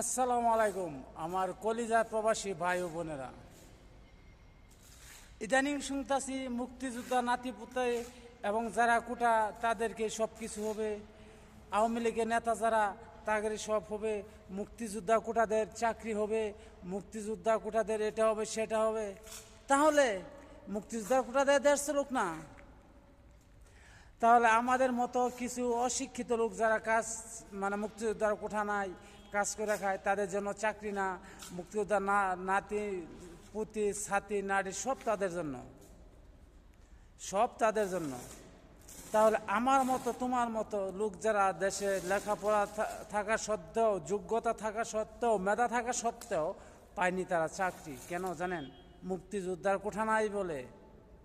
আসসালামু আলাইকুম, আমার কলিজার প্রবাসী ভাই ও বোনেরা। ইদানিং শুনতাছি মুক্তিযোদ্ধা নাতিপুতে এবং যারা কুটা, তাদেরকে সব কিছু হবে। আওয়ামী লীগের নেতা যারা, তাদের সব হবে। মুক্তিযোদ্ধা কোটাদের চাকরি হবে, মুক্তিযোদ্ধা কোটাদের এটা হবে, সেটা হবে। তাহলে মুক্তিযোদ্ধা কোটাদের দেশ লোক না। তাহলে আমাদের মতো কিছু অশিক্ষিত লোক যারা কাজ মানে মুক্তিযোদ্ধার কোঠা নাই কাজ করে খায়, তাদের জন্য চাকরি না, মুক্তিযোদ্ধা না, নাতি, পুতি, ছাতি, নারী, সব তাদের জন্য। সব তাদের জন্য। তাহলে আমার মতো, তোমার মতো লোক যারা দেশে লেখাপড়া থাকা সত্ত্বেও, যোগ্যতা থাকা সত্ত্বেও, মেধা থাকা সত্ত্বেও পায়নি তারা চাকরি। কেন জানেন? মুক্তিযোদ্ধার কোঠা নাই বলে।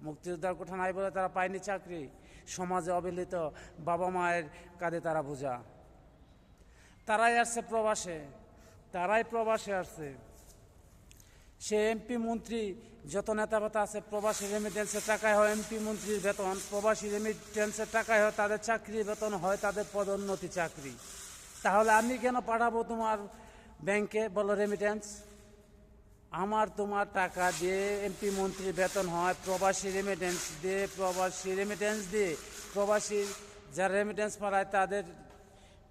মুক্তিযোদ্ধার কোঠা নাই বলে তারা পায়নি চাকরি। সমাজে অবহেলিত বাবা মায়ের কাঁধে তারা বোঝা। তারাই আসছে প্রবাসে, তারাই প্রবাসে আসছে। সে এমপি মন্ত্রী, যত নেতা পাতা আছে, প্রবাসী রেমিটেন্সের টাকায় হয় এমপি মন্ত্রীর বেতন, প্রবাসী রেমিটেন্সের টাকায় হয় তাদের চাকরি বেতন হয় তাদের পদোন্নতি চাকরি। তাহলে আমি কেন পাঠাবো তোমার ব্যাংকে? বলো রেমিটেন্স আমার তোমার টাকা দিয়ে এমপি মন্ত্রীর বেতন হয়, প্রবাসী রেমিটেন্স দিয়ে প্রবাসী রেমিটেন্স দিয়ে প্রবাসী যারা রেমিটেন্স পাড়ায় তাদের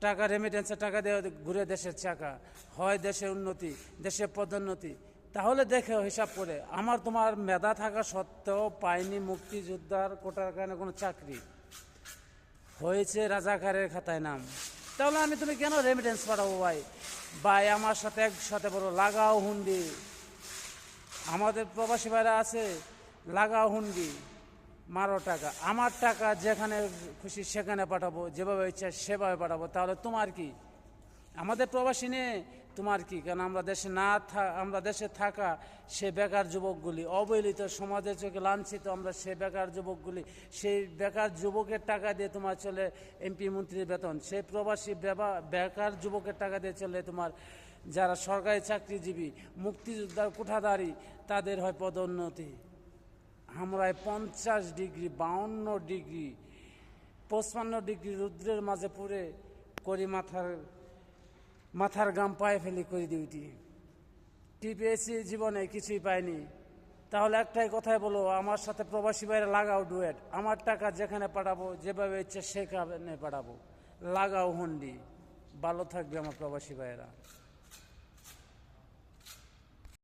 টাকা রেমিটেন্সের টাকা দিয়ে ঘুরে দেশের চাকা, হয় দেশের উন্নতি, দেশের পদোন্নতি, তাহলে দেখে হিসাব করে। আমার তোমার মেধা থাকা সত্ত্বেও পাইনি মুক্তিযোদ্ধার কোটার কারণে কোনো চাকরি। হয়েছে রাজাকারের খাতায় নাম। তাহলে আমি তুমি কেন রেমিটেন্স পাঠাবো ভাই? ভাই, আমার সাথে একসাথে বলো, লাগাও হুন্ডি। আমাদের প্রবাসী ভাইরা আছে, লাগাও হুন্ডি। মারো টাকা, আমার টাকা যেখানে খুশি সেখানে পাঠাবো, যেভাবে ইচ্ছা সেভাবে পাঠাবো, তাহলে তোমার কি? আমাদের প্রবাসী নিয়ে তোমার কি? কারণ আমরা দেশে না আমরা দেশে থাকা সে বেকার যুবকগুলি, অবহেলিত, সমাজের চোখে লাঞ্ছিত আমরা সে বেকার যুবকগুলি, সেই বেকার যুবকের টাকা দিয়ে তোমার চলে এমপি মন্ত্রীর বেতন সেই প্রবাসী বেকার যুবকের টাকা দিয়ে চলে তোমার যারা সরকারি চাকরিজীবী মুক্তিযোদ্ধার কোঠাদারি, তাদের হয় পদোন্নতি। আমরা পঞ্চাশ ডিগ্রি, বাউন্ন ডিগ্রি, পঁচপান্ন ডিগ্রি রুদ্রের মাঝে পড়ে করি মাথার মাথার গাম পায়ে ফেলি করি ডিউটি টিপিএসসি জীবনে কিছুই পাইনি। তাহলে একটাই কথাই বলো, আমার সাথে প্রবাসী বাইরে লাগাও ডুয়েট। আমার টাকা যেখানে পাঠাবো, যেভাবে ইচ্ছে সেখানে পাঠাবো। লাগাও হুন্ডি। ভালো থাকবে আমার প্রবাসী ভাইয়েরা।